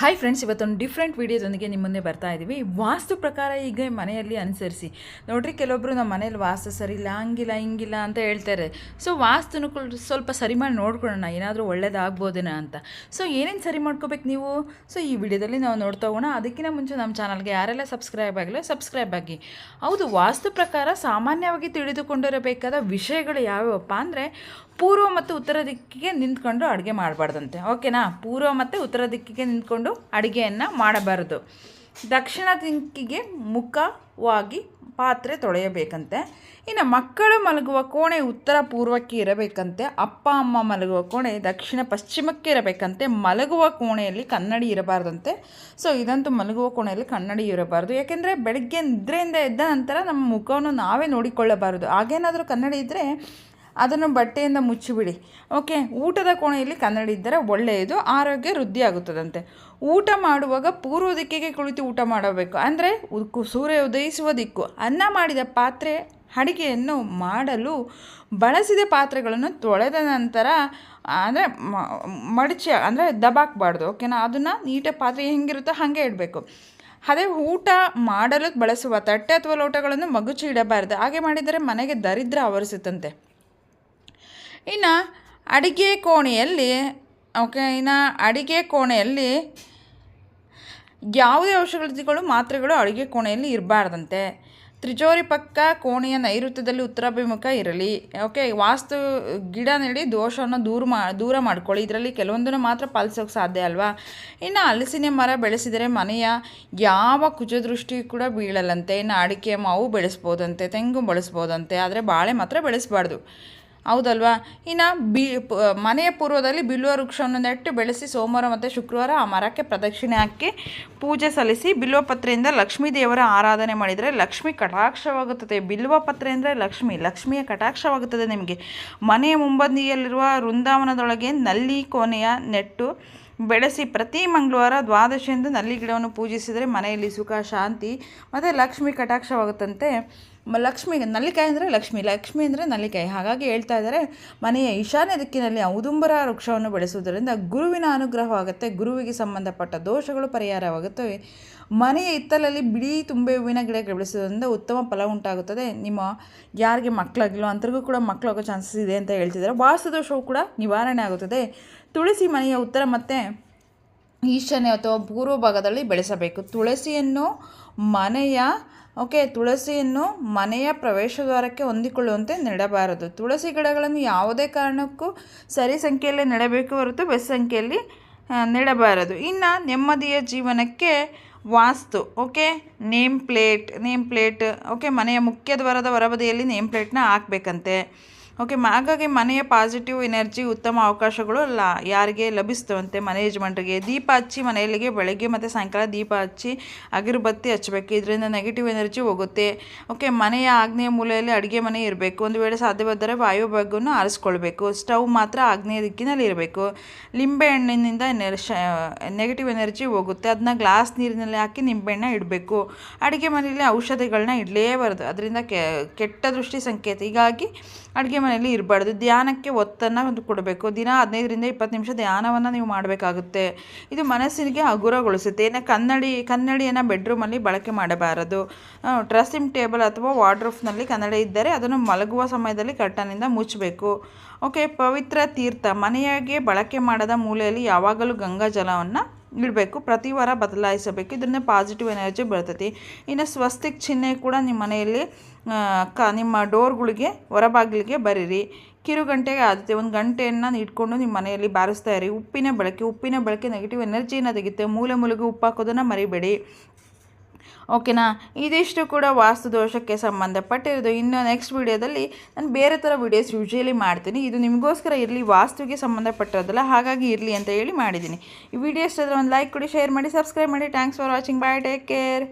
Hi friends ಇವತ್ತೊಂದು different ವೀಡಿಯೋದೊಂದಿಗೆ ನಿಮ್ಮ ಮುಂದೆ ಬರ್ತಾ ಇದ್ದೀವಿ ವಾಸ್ತು ಪ್ರಕಾರ ಈಗ ಮನೆಯಲ್ಲಿ ಅನುಸರಿಸಿ. ನೋಡ್ರಿ ಕೆಲವೊಬ್ಬರು ನಮ್ಮ ಮನೇಲಿ ವಾಸ್ತು ಸರಿ ಇಲ್ಲ ಹಂಗಿಲ್ಲ, ಹಿಂಗಿಲ್ಲ ಅಂತ ಹೇಳ್ತಾರೆ. ಸೊ ವಾಸ್ತುನು ಸ್ವಲ್ಪ ಸರಿ ಮಾಡಿ ನೋಡ್ಕೊಳ್ಳೋಣ, ಏನಾದರೂ ಒಳ್ಳೇದಾಗ್ಬೋದೇನೋ ಅಂತ. ಸೊ ಏನೇನು ಸರಿ ಮಾಡ್ಕೋಬೇಕು ನೀವು? ಸೊ ಈ ವಿಡಿಯೋದಲ್ಲಿ ನಾವು ನೋಡ್ತಾ ಹೋಗೋಣ. ಅದಕ್ಕಿಂತ ಮುಂಚೆ ನಮ್ಮ ಚಾನಲ್ಗೆ ಯಾರೆಲ್ಲ ಸಬ್ಸ್ಕ್ರೈಬ್ ಆಗಿಲ್ಲ ಸಬ್ಸ್ಕ್ರೈಬ್ ಆಗಿ. ಹೌದು, ವಾಸ್ತು ಪ್ರಕಾರ ಸಾಮಾನ್ಯವಾಗಿ ತಿಳಿದುಕೊಂಡಿರಬೇಕಾದ ವಿಷಯಗಳು ಯಾವ್ಯಾವಪ್ಪ ಅಂದರೆ ಪೂರ್ವ ಮತ್ತು ಉತ್ತರ ದಿಕ್ಕಿಗೆ ನಿಂತ್ಕೊಂಡು ಅಡುಗೆ ಮಾಡಬಾರ್ದಂತೆ. ಓಕೆನಾ? ಪೂರ್ವ ಮತ್ತು ಉತ್ತರ ದಿಕ್ಕಿಗೆ ನಿಂತ್ಕೊಂಡು ಅಡುಗೆಯನ್ನು ಮಾಡಬಾರದು. ದಕ್ಷಿಣ ದಿಕ್ಕಿಗೆ ಮುಖವಾಗಿ ಪಾತ್ರೆ ತೊಳೆಯಬೇಕಂತೆ. ಇನ್ನು ಮಕ್ಕಳು ಮಲಗುವ ಕೋಣೆ ಉತ್ತರ ಪೂರ್ವಕ್ಕೆ ಇರಬೇಕಂತೆ. ಅಪ್ಪ, ಅಮ್ಮ ಮಲಗುವ ಕೋಣೆ ದಕ್ಷಿಣ ಪಶ್ಚಿಮಕ್ಕೆ ಇರಬೇಕಂತೆ. ಮಲಗುವ ಕೋಣೆಯಲ್ಲಿ ಕನ್ನಡಿ ಇರಬಾರ್ದಂತೆ. ಸೊ, ಇದಂತೂ ಮಲಗುವ ಕೋಣೆಯಲ್ಲಿ ಕನ್ನಡಿ ಇರಬಾರ್ದು. ಯಾಕೆಂದರೆ ಬೆಳಗ್ಗೆ ನಿದ್ರೆಯಿಂದ ಎದ್ದ ನಂತರ ನಮ್ಮ ಮುಖವನ್ನು ನಾವೇ ನೋಡಿಕೊಳ್ಳಬಾರದು. ಹಾಗೇನಾದರೂ ಕನ್ನಡಿ ಇದ್ದರೆ ಅದನ್ನು ಬಟ್ಟೆಯಿಂದ ಮುಚ್ಚಿಬಿಡಿ. ಓಕೆ ಊಟದ ಕೋಣೆಯಲ್ಲಿ ಕನ್ನಡ ಇದ್ದರೆ ಒಳ್ಳೆಯದು, ಆರೋಗ್ಯ ವೃದ್ಧಿ ಆಗುತ್ತದಂತೆ ಊಟ ಮಾಡುವಾಗ ಪೂರ್ವ ದಿಕ್ಕಿಗೆ ಕುಳಿತು ಊಟ ಮಾಡಬೇಕು. ಅಂದರೆ ಸೂರ್ಯ ಉದಯಿಸುವ ದಿಕ್ಕು. ಅನ್ನ ಮಾಡಿದ ಪಾತ್ರೆ, ಅಡಿಗೆಯನ್ನು ಮಾಡಲು ಬಳಸಿದ ಪಾತ್ರೆಗಳನ್ನು ತೊಳೆದ ನಂತರ, ಅಂದರೆ ಮಡಚಿ, ಅಂದರೆ ದಬಾಕ್ಬಾರ್ದು. ಓಕೆನಾ ಅದನ್ನು ನೀಟಾಗಿ ಪಾತ್ರೆ ಹೆಂಗಿರುತ್ತೋ ಹಾಗೆ ಇಡಬೇಕು. ಅದೇ ಊಟ ಮಾಡಲು ಬಳಸುವ ತಟ್ಟೆ ಅಥವಾ ಲೋಟಗಳನ್ನು ಮಗುಚಿ ಇಡಬಾರದು. ಹಾಗೆ ಮಾಡಿದರೆ ಮನೆಗೆ ದರಿದ್ರ ಆವರಿಸುತ್ತಂತೆ. ಇನ್ನು ಅಡಿಗೆ ಕೋಣೆಯಲ್ಲಿ ಓಕೆ ಇನ್ನು ಅಡಿಗೆ ಕೋಣೆಯಲ್ಲಿ ಯಾವುದೇ ಔಷಧಿಗಳು, ಮಾತ್ರೆಗಳು ಅಡುಗೆ ಕೋಣೆಯಲ್ಲಿ ಇರಬಾರ್ದಂತೆ. ತ್ರಿಜೋರಿ ಪಕ್ಕ ಕೋಣೆಯ ನೈಋತ್ಯದಲ್ಲಿ ಉತ್ತರಾಭಿಮುಖ ಇರಲಿ ಓಕೆ ವಾಸ್ತು ಗಿಡ ನೆಡಿ ದೋಷವನ್ನು ದೂರ ಮಾ, ದೂರ ಮಾಡ್ಕೊಳ್ಳಿ. ಇದರಲ್ಲಿ ಕೆಲವೊಂದನ್ನು ಮಾತ್ರ ಪಾಲಿಸೋಕೆ ಸಾಧ್ಯ ಅಲ್ವಾ? ಇನ್ನು ಹಲಸಿನ ಮರ ಬೆಳೆಸಿದರೆ ಮನೆಯ ಯಾವ ಕುಜದೃಷ್ಟಿ ಕೂಡ ಬೀಳಲ್ಲಂತೆ. ಇನ್ನು ಅಡಿಕೆ ಮಾವು ಬೆಳೆಸ್ಬೋದಂತೆ, ತೆಂಗು ಬಳಸ್ಬೋದಂತೆ. ಆದರೆ ಬಾಳೆ ಮಾತ್ರ ಬೆಳೆಸಬಾರ್ದು. ಹೌದಲ್ವಾ? ಇನ್ನು ಬಿ ಮನೆಯ ಪೂರ್ವದಲ್ಲಿ ಬಿಲ್ವ ವೃಕ್ಷವನ್ನು ನೆಟ್ಟು ಬೆಳೆಸಿ ಸೋಮವಾರ ಮತ್ತು ಶುಕ್ರವಾರ ಆ ಮರಕ್ಕೆ ಪ್ರದಕ್ಷಿಣೆ ಹಾಕಿ ಪೂಜೆ ಸಲ್ಲಿಸಿ ಬಿಲ್ವ ಪತ್ರೆಯಿಂದ ಲಕ್ಷ್ಮೀ ದೇವರ ಆರಾಧನೆ ಮಾಡಿದರೆ ಲಕ್ಷ್ಮಿ ಕಟಾಕ್ಷವಾಗುತ್ತದೆ. ಬಿಲ್ವ ಪತ್ರೆ ಅಂದರೆ ಲಕ್ಷ್ಮಿ, ಲಕ್ಷ್ಮಿಯ ಕಟಾಕ್ಷವಾಗುತ್ತದೆ ನಿಮಗೆ. ಮನೆಯ ಮುಂಬದಿಯಲ್ಲಿರುವ ವೃಂದಾವನದೊಳಗೆ ನಲ್ಲಿ ಕೋಣೆಯ ನೆಟ್ಟು ಬೆಳೆಸಿ ಪ್ರತಿ ಮಂಗಳವಾರ ದ್ವಾದಶಿಯಂದು ನಲ್ಲಿ ಗಿಡವನ್ನು ಪೂಜಿಸಿದರೆ ಮನೆಯಲ್ಲಿ ಸುಖ, ಶಾಂತಿ ಮತ್ತು ಲಕ್ಷ್ಮಿ ಕಟಾಕ್ಷವಾಗುತ್ತಂತೆ. ಲಕ್ಷ್ಮಿ, ನಲ್ಲಿಕಾಯಿ ಅಂದರೆ ಲಕ್ಷ್ಮಿ ಲಕ್ಷ್ಮಿ ಅಂದರೆ ನಲ್ಲಿಕಾಯಿ. ಹಾಗಾಗಿ ಹೇಳ್ತಾ ಇದ್ದಾರೆ, ಮನೆಯ ಈಶಾನ್ಯ ದಿಕ್ಕಿನಲ್ಲಿ ಔದುಂಬರ ವೃಕ್ಷವನ್ನು ಬೆಳೆಸುವುದರಿಂದ ಗುರುವಿನ ಅನುಗ್ರಹವಾಗುತ್ತೆ, ಗುರುವಿಗೆ ಸಂಬಂಧಪಟ್ಟ ದೋಷಗಳು ಪರಿಹಾರವಾಗುತ್ತವೆ ಮನೆಯ ಹಿತ್ತಲಲ್ಲಿ ಬಿಳಿ ತುಂಬೆ ಹೂವಿನ ಗಿಡ ಬೆಳೆಸುವುದರಿಂದ ಉತ್ತಮ ಫಲ ಉಂಟಾಗುತ್ತದೆ. ನಿಮ್ಮ ಯಾರಿಗೆ ಮಕ್ಕಳಾಗಿಲ್ಲೋ ಅಂಥವ್ರಿಗೂ ಕೂಡ ಮಕ್ಕಳಾಗೋ ಚಾನ್ಸಸ್ ಇದೆ ಅಂತ ಹೇಳ್ತಿದ್ದಾರೆ. ವಾಸದೋಷವು ಕೂಡ ನಿವಾರಣೆ ಆಗುತ್ತದೆ. ತುಳಸಿ ಮನೆಯ ಉತ್ತರ ಮತ್ತು ಈಶಾನ್ಯ ಅಥವಾ ಪೂರ್ವ ಭಾಗದಲ್ಲಿ ಬೆಳೆಸಬೇಕು. ತುಳಸಿಯನ್ನು ಮನೆಯ ಓಕೆ, ತುಳಸಿಯನ್ನು ಮನೆಯ ಪ್ರವೇಶದ್ವಾರಕ್ಕೆ ಹೊಂದಿಕೊಳ್ಳುವಂತೆ ನೆಡಬಾರದು. ತುಳಸಿ ಗಿಡಗಳನ್ನು ಯಾವುದೇ ಕಾರಣಕ್ಕೂ ಸರಿ ಸಂಖ್ಯೆಯಲ್ಲಿ ನೆಡಬೇಕು ಹೊರತು ಬೆಸ್ ಸಂಖ್ಯೆಯಲ್ಲಿ ನೆಡಬಾರದು. ಇನ್ನು ನೆಮ್ಮದಿಯ ಜೀವನಕ್ಕೆ ವಾಸ್ತು, okay, name plate name plate, okay, ಮನೆಯ ಮುಖ್ಯ ದ್ವಾರದ ಹೊರಬದಿಯಲ್ಲಿ ನೇಮ್ ಪ್ಲೇಟ್ನ ಹಾಕಬೇಕಂತೆ. ಓಕೆ ಹಾಗಾಗಿ ಮನೆಯ ಪಾಸಿಟಿವ್ ಎನರ್ಜಿ ಉತ್ತಮ ಅವಕಾಶಗಳು ಲ ಯಾರಿಗೆ ಲಭಿಸ್ತವಂತೆ? ಮನೆ ಯಜಮಾನ್ರಿಗೆ. ದೀಪ ಹಚ್ಚಿ ಮನೆಯಲ್ಲಿಗೆ ಬೆಳಗ್ಗೆ ಮತ್ತು ಸಾಯಂಕಾಲ ದೀಪ ಹಚ್ಚಿ ಅಗಿರ್ಬತ್ತಿ ಹಚ್ಚಬೇಕು. ಇದರಿಂದ ನೆಗೆಟಿವ್ ಎನರ್ಜಿ ಹೋಗುತ್ತೆ. ಓಕೆ ಮನೆಯ ಆಗ್ನೇಯ ಮೂಲೆಯಲ್ಲಿ ಅಡುಗೆ ಮನೆ ಇರಬೇಕು. ಒಂದು ವೇಳೆ ಸಾಧ್ಯವಾದರೆ ವಾಯು ಭಾಗವನ್ನು ಆರಿಸ್ಕೊಳ್ಬೇಕು. ಸ್ಟವ್ ಮಾತ್ರ ಆಗ್ನೇಯ ದಿಕ್ಕಿನಲ್ಲಿ ಇರಬೇಕು. ಲಿಂಬೆ ಹಣ್ಣಿನಿಂದ ನೆಗೆಟಿವ್ ಎನರ್ಜಿ ಹೋಗುತ್ತೆ. ಅದನ್ನ ಗ್ಲಾಸ್ ನೀರಿನಲ್ಲಿ ಹಾಕಿ ನಿಂಬೆಹಣ್ಣ ಇಡಬೇಕು. ಅಡುಗೆ ಮನೆಯಲ್ಲಿ ಔಷಧಿಗಳನ್ನ ಇಡಲೇಬಾರದು. ಅದರಿಂದ ಕೆಟ್ಟ ದೃಷ್ಟಿ ಸಂಕೇತ. ಹೀಗಾಗಿ ಅಡುಗೆ ಮನೆಯಲ್ಲಿ ಇರಬಾರ್ದು. ಧ್ಯಾನಕ್ಕೆ ಒತ್ತನ್ನು ಒಂದು ಕೊಡಬೇಕು. ದಿನ ಹದಿನೈದರಿಂದ ಇಪ್ಪತ್ತು ನಿಮಿಷ ಧ್ಯಾನವನ್ನು ನೀವು ಮಾಡಬೇಕಾಗುತ್ತೆ. ಇದು ಮನಸ್ಸಿಗೆ ಹಗುರಗೊಳಿಸುತ್ತೆ. ಇನ್ನು ಕನ್ನಡಿ, ಕನ್ನಡಿಯನ್ನು ಬೆಡ್ರೂಮಲ್ಲಿ ಬಳಕೆ ಮಾಡಬಾರದು. ಡ್ರೆಸ್ಸಿಂಗ್ ಟೇಬಲ್ ಅಥವಾ ವಾರ್ಡ್ರೂಫ್ನಲ್ಲಿ ಕನ್ನಡಿ ಇದ್ದರೆ ಅದನ್ನು ಮಲಗುವ ಸಮಯದಲ್ಲಿ ಕಟ್ಟನಿಂದ ಮುಚ್ಚಬೇಕು. ಓಕೆ, ಪವಿತ್ರ ತೀರ್ಥ. ಮನೆಯಾಗೆ ಬಳಕೆ ಮಾಡದ ಮೂಲೆಯಲ್ಲಿ ಯಾವಾಗಲೂ ಗಂಗಾ ಜಲವನ್ನು ಇಡಬೇಕು ಪ್ರತಿ ವಾರ ಬದಲಾಯಿಸಬೇಕು. ಇದರಿಂದ ಪಾಸಿಟಿವ್ ಎನರ್ಜಿ ಬರ್ತೈತಿ. ಇನ್ನು ಸ್ವಸ್ತಿಕ್ ಚಿಹ್ನೆ ಕೂಡ ನಿಮ್ಮ ಮನೆಯಲ್ಲಿ ಕ, ನಿಮ್ಮ ಡೋರ್ಗಳಿಗೆ, ಹೊರಬಾಗಿಲಿಗೆ ಬರೀರಿ. ಕಿರುಗಂಟೆಗೆ ಆದ್ಯತೆ, ಒಂದು ಗಂಟೆಯನ್ನು ಇಟ್ಕೊಂಡು ನಿಮ್ಮ ಮನೆಯಲ್ಲಿ ಬಾರಿಸ್ತಾ ಇರಿ. ಉಪ್ಪಿನ ಬಳಕೆ ಉಪ್ಪಿನ ಬಳಕೆ ನೆಗೆಟಿವ್ ಎನರ್ಜಿಯನ್ನು ತೆಗೆಯುತ್ತೆ ಮೂಲೆ ಮೂಲೆಗೆ ಉಪ್ಪು ಹಾಕೋದನ್ನು ಮರಿಬೇಡಿ. ಓಕೆನಾ? ಇದಿಷ್ಟು ಕೂಡ ವಾಸ್ತು ದೋಷಕ್ಕೆ ಸಂಬಂಧಪಟ್ಟಿರೋದು ಇನ್ನು ನೆಕ್ಸ್ಟ್ ವಿಡಿಯೋದಲ್ಲಿ ನಾನು ಬೇರೆ ಥರ ವಿಡಿಯೋಸ್ ಯೂಶಲಿ ಮಾಡ್ತೀನಿ. ಇದು ನಿಮಗೋಸ್ಕರ ಇರಲಿ ವಾಸ್ತುಗೆ ಸಂಬಂಧಪಟ್ಟಿರೋದಲ್ಲ ಹಾಗಾಗಿ ಇರಲಿ ಅಂತ ಹೇಳಿ ಮಾಡಿದ್ದೀನಿ. ಈ ವಿಡಿಯೋ ಇಷ್ಟ ಒಂದು ಲೈಕ್ ಕೊಡಿ ಶೇರ್ ಮಾಡಿ ಸಬ್ಸ್ಕ್ರೈಬ್ ಮಾಡಿ. Thanks for watching bye take care